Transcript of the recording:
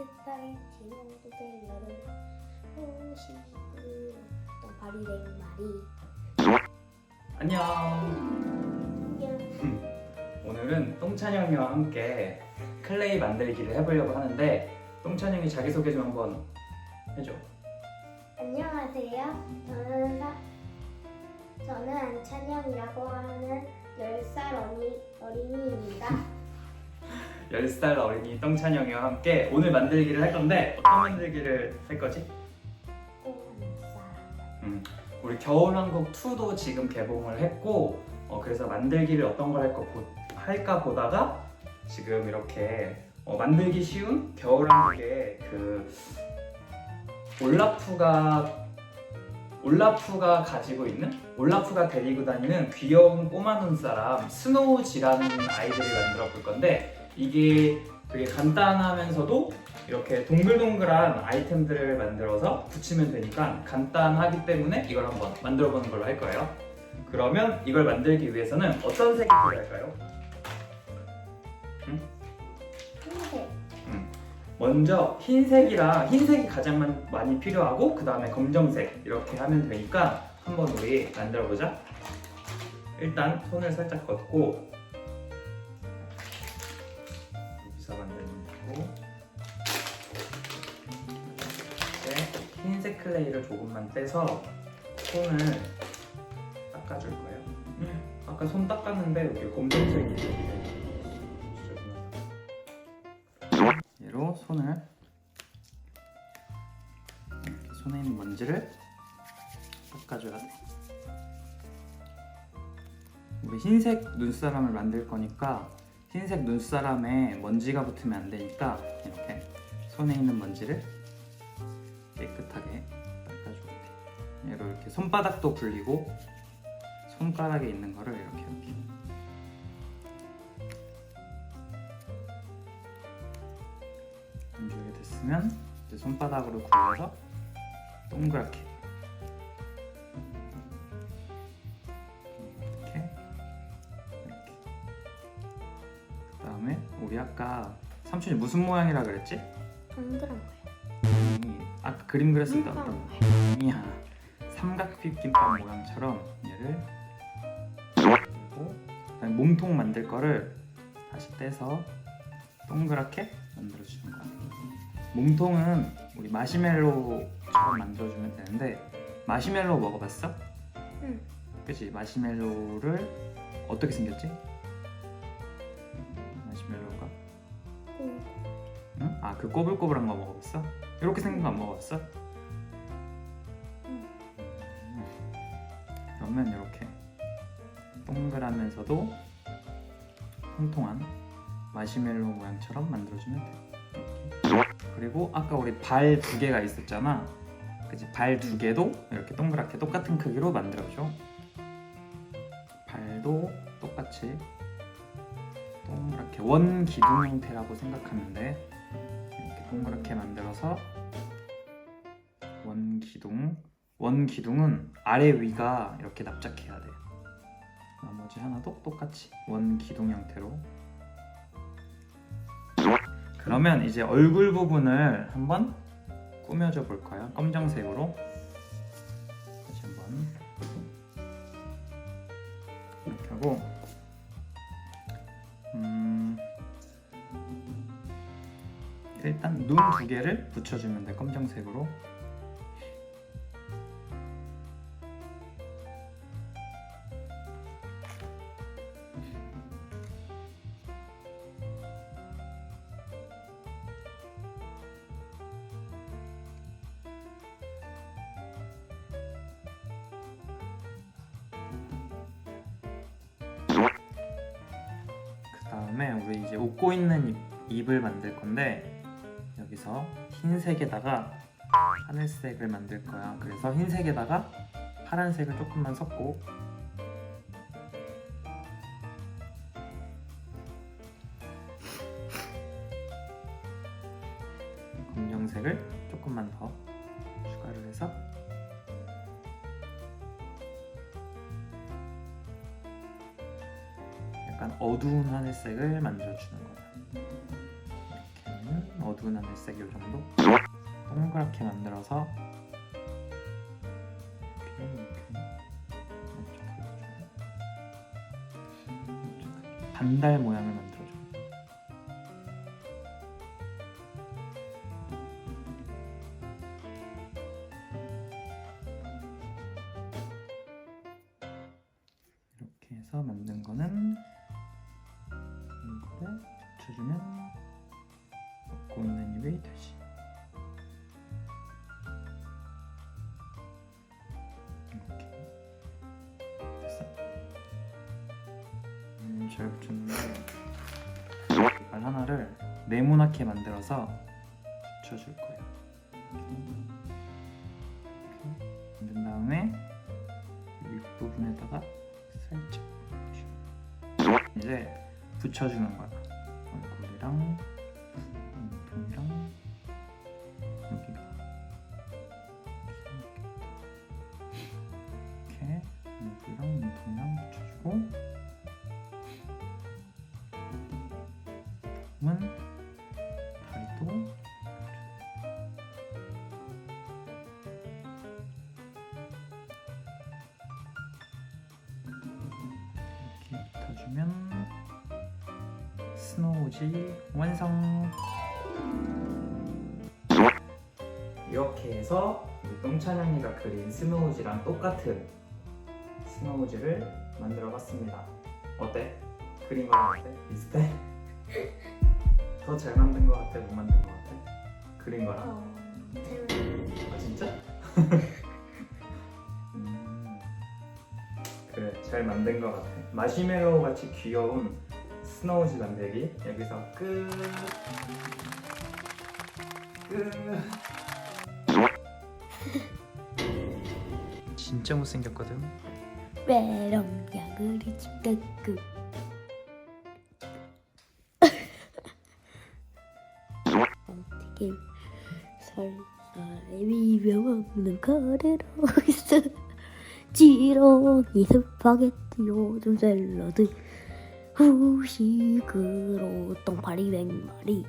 색깔의 지붕도 셀러를 호시고 또 바리랭 마리 안녕. 안녕. 오늘은 똥찬 형이와 함께 클레이 만들기를 해보려고 하는데 똥찬 형이 자기소개 좀 한번 해줘. 안녕하세요. 저는 사, 저는 안찬영이라고 하는 10살 어리, 어린이입니다 10살 어린이 똥찬형이와 함께 오늘 만들기를 할 건데 어떤 만들기를 할 거지? 똥사람 우리 겨울왕국 2도 지금 개봉을 했고 어, 그래서 만들기를 어떤 걸 할까, 보, 할까 보다가 지금 이렇게 어, 만들기 쉬운 겨울왕국의 그 올라프가 올라프가 가지고 있는? 올라프가 데리고 다니는 귀여운 꼬마 눈사람 스노우지라는 아이들을 만들어 볼 건데 이게 되게 간단하면서도 이렇게 동글동글한 아이템들을 만들어서 붙이면 되니까 간단하기 때문에 이걸 한번 만들어 보는 걸로 할 거예요. 그러면 이걸 만들기 위해서는 어떤 색이 필요할까요? 먼저 흰색이랑 흰색이 가장 많- 많이 필요하고 그 다음에 검정색 이렇게 하면 되니까 한번 우리 만들어 보자. 일단 손을 살짝 걷고 만들면 되고 이제 흰색 클레이를 조금만 떼서 손을 닦아줄 거예요. 아까 손 닦았는데 여기 검정색이 이렇게 얘로 손을 이렇게 손에 있는 먼지를 닦아줘야 돼. 우리 흰색 눈사람을 만들 거니까 흰색 눈사람에 먼지가 붙으면 안 되니까 이렇게 손에 있는 먼지를 깨끗하게 닦아주면 돼. 얘로 이렇게 손바닥도 굴리고 손가락에 있는 거를 이렇게 이렇게 안주게 됐으면 이제 손바닥으로 굴려서 동그랗게 이렇게 아까 삼촌이 무슨 모양이라 그랬지? 동그란 거예요 이 아까 그림 그렸을 때 음, 어떤 모양이야 삼각김밥 모양처럼 얘를 그리고 그다음에 몸통 만들 거를 다시 떼서 동그랗게 만들어 주는 거야. 몸통은 우리 마시멜로처럼 만들어 주면 되는데 마시멜로 먹어봤어? 응. 그치 마시멜로를 어떻게 생겼지? 아 그 꼬불꼬불한 거 먹어봤어? 이렇게 생긴 거 안 먹어봤어? 응. 음. 그러면 이렇게 동그라면서도 통통한 마시멜로 모양처럼 만들어주면 돼. 그리고 아까 우리 발 두 개가 있었잖아. 그치? 발 두 개도 이렇게 동그랗게 똑같은 크기로 만들어줘. 발도 똑같이 동그랗게 원 기둥 형태라고 생각하면 돼. 동그랗게 만들어서 원 기둥. 원 기둥은 아래 위가 이렇게 납작해야 돼. 나머지 하나도 똑같이 원 기둥 형태로. 그러면 이제 얼굴 부분을 한번 꾸며줘 볼 거야. 검정색으로. 다시 한번 이렇게 하고 일단 눈 두 개를 붙여주면 돼 검정색으로. 그 다음에 우리 이제 웃고 있는 입, 입을 만들 건데 여기서 흰색에다가 하늘색을 만들 거야. 그래서 흰색에다가 파란색을 조금만 섞고 검정색을 조금만 더 추가를 해서 약간 어두운 하늘색을 만들어주는 거야. 어두운 하늘색 이 정도 동그랗게 만들어서 반달 모양을 만들어줘. 이렇게 해서 만든 거는 입에 다시 이렇게 됐어. 음, 잘 붙였는데 이걸 하나를 네모나게 만들어서 붙여줄 거예요. 만든 다음에 윗부분에다가 살짝 이제 붙여주는 거야. 얼굴이랑 붙여주면 스노우지 완성. 이렇게 해서 똥찬양이가 그린 스노우지랑 똑같은 스노우지를 만들어 봤습니다. 어때? 그린 거랑 어때? 비슷해? 더 잘 만든 것 같아? 못 만든 것 같아? 그린 거랑? 어, 아 진짜? 그래 잘 만든 것 같아 마시멜로우 같이 귀여운 스노우지 만들기 여기서 끝. 끝. 진짜 못생겼거든? 메롱약을 집가끔 어떻게 설사에 비벼 먹는 거리로 있어 지렁이 스파게티 요즘 샐러드. 후식으로 똥파리 백마리